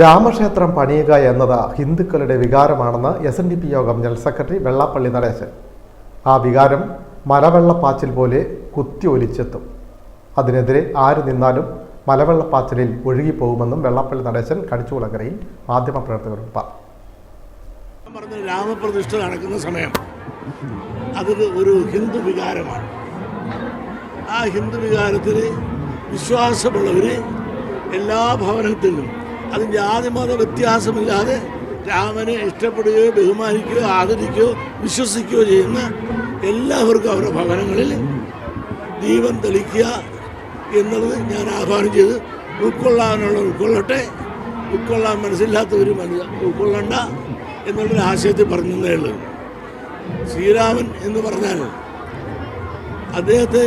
രാമക്ഷേത്രം പണിയുക എന്നത് ഹിന്ദുക്കളുടെ വികാരമാണെന്ന് S N D P Yogam general secretary Vellappally Natesan. ആ വികാരം മലവെള്ളപ്പാച്ചിൽ പോലെ കുത്തി ഒലിച്ചെത്തും. അതിനെതിരെ ആര് നിന്നാലും മലവെള്ളപ്പാച്ചിലിൽ ഒഴുകിപ്പോകുമെന്നും വെള്ളാപ്പള്ളി നടേശൻ കടിച്ചുകുളങ്ങരയിൽ മാധ്യമപ്രവർത്തകരോട് പറഞ്ഞു. രാമപ്രതിഷ്ഠ നടക്കുന്ന സമയം അതൊരു ഒരു ഹിന്ദു വികാരമാണ്. ആ ഹിന്ദു വികാരത്തിൽ വിശ്വാസമുള്ളവർ എല്ലാ ഭവനത്തിലും അത് ജാതിമത വ്യത്യാസമില്ലാതെ രാമനെ ഇഷ്ടപ്പെടുകയോ ബഹുമാനിക്കുകയോ ആദരിക്കുകയോ വിശ്വസിക്കുകയോ ചെയ്യുന്ന എല്ലാവർക്കും അവരുടെ ഭവനങ്ങളിൽ ദീപം തെളിക്കുക എന്നുള്ളത് ഞാൻ ആഹ്വാനം ചെയ്ത്. ഉൾക്കൊള്ളാനുള്ള ഉൾക്കൊള്ളട്ടെ. ഉൾക്കൊള്ളാൻ മനസ്സില്ലാത്തവർ മനസ്സ് ഉൾക്കൊള്ളണ്ട എന്നുള്ളൊരു ആശയത്തിൽ പറഞ്ഞതേ ഉള്ളൂ. ശ്രീരാമൻ എന്ന് പറഞ്ഞാൽ അദ്ദേഹത്തെ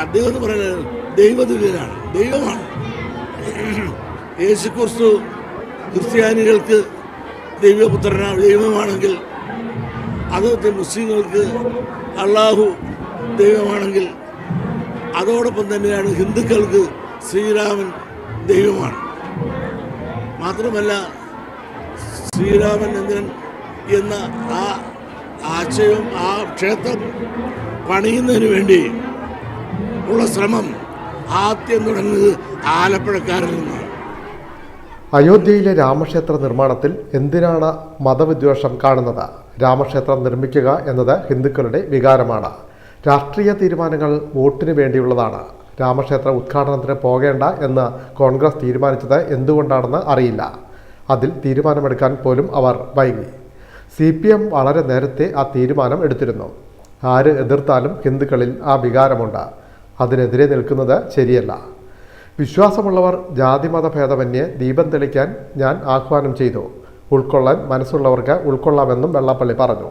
അദ്ദേഹം എന്ന് പറയുന്നത് ദൈവതുല്യനാണ്. ദൈവമാണ്. യേശുക്രിസ്തു ക്രിസ്ത്യാനികൾക്ക് ദൈവപുത്രനാണ് ദൈവമാണെങ്കിൽ അതുപോലെ മുസ്ലിങ്ങൾക്ക് അള്ളാഹു ദൈവമാണെങ്കിൽ അതോടൊപ്പം തന്നെയാണ് ഹിന്ദുക്കൾക്ക് ശ്രീരാമൻ ദൈവമാണ്. മാത്രമല്ല ശ്രീരാമൻ എന്തിനൻ എന്ന ആ ആശയവും ആ ക്ഷേത്രം പണിയുന്നതിന് വേണ്ടി ഉള്ള ശ്രമം ആദ്യം തുടങ്ങുന്നത് ആലപ്പുഴക്കാരിൽ നിന്നാണ്. അയോധ്യയിലെ രാമക്ഷേത്ര നിർമ്മാണത്തിൽ എന്തിനാണ് മതവിദ്വേഷം കാണുന്നത്? രാമക്ഷേത്രം നിർമ്മിക്കുക എന്നത് ഹിന്ദുക്കളുടെ വികാരമാണ്. രാഷ്ട്രീയ തീരുമാനങ്ങൾ വോട്ടിന് വേണ്ടിയുള്ളതാണ്. രാമക്ഷേത്ര ഉദ്ഘാടനത്തിന് പോകേണ്ട എന്ന് കോൺഗ്രസ് തീരുമാനിച്ചത് എന്തുകൊണ്ടാണെന്ന് അറിയില്ല. അതിൽ തീരുമാനമെടുക്കാൻ പോലും അവർ വൈകി. സി പി എം വളരെ നേരത്തെ ആ തീരുമാനം എടുത്തിരുന്നു. ആര് എതിർത്താലും ഹിന്ദുക്കളിൽ ആ വികാരമുണ്ട്. അതിനെതിരെ നിൽക്കുന്നത് ശരിയല്ല. വിശ്വാസമുള്ളവർ ജാതിമത ഭേദമന്യേ ദീപം തെളിക്കാൻ ഞാൻ ആഹ്വാനം ചെയ്തു. ഉൾക്കൊള്ളാൻ മനസ്സുള്ളവർക്ക് ഉൾക്കൊള്ളാമെന്നും വെള്ളാപ്പള്ളി പറഞ്ഞു.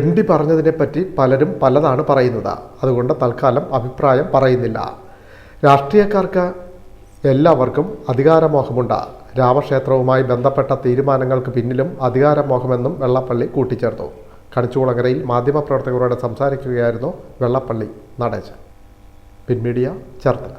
എം ഡി പറഞ്ഞതിനെപ്പറ്റി പലരും പലതാണ് പറയുന്നത്. അതുകൊണ്ട് തൽക്കാലം അഭിപ്രായം പറയുന്നില്ല. രാഷ്ട്രീയക്കാർക്ക് എല്ലാവർക്കും അധികാരമോഹമുണ്ട്. രാമക്ഷേത്രവുമായി ബന്ധപ്പെട്ട തീരുമാനങ്ങൾക്ക് പിന്നിലും അധികാരമോഹമെന്നും വെള്ളപ്പള്ളി കൂട്ടിച്ചേർത്തു. കണിച്ചുകുളങ്ങരയിൽ മാധ്യമപ്രവർത്തകരോട് സംസാരിക്കുകയായിരുന്നു വെള്ളപ്പള്ളി നടേശൻ. പിൻമീഡിയ ചേർത്തല.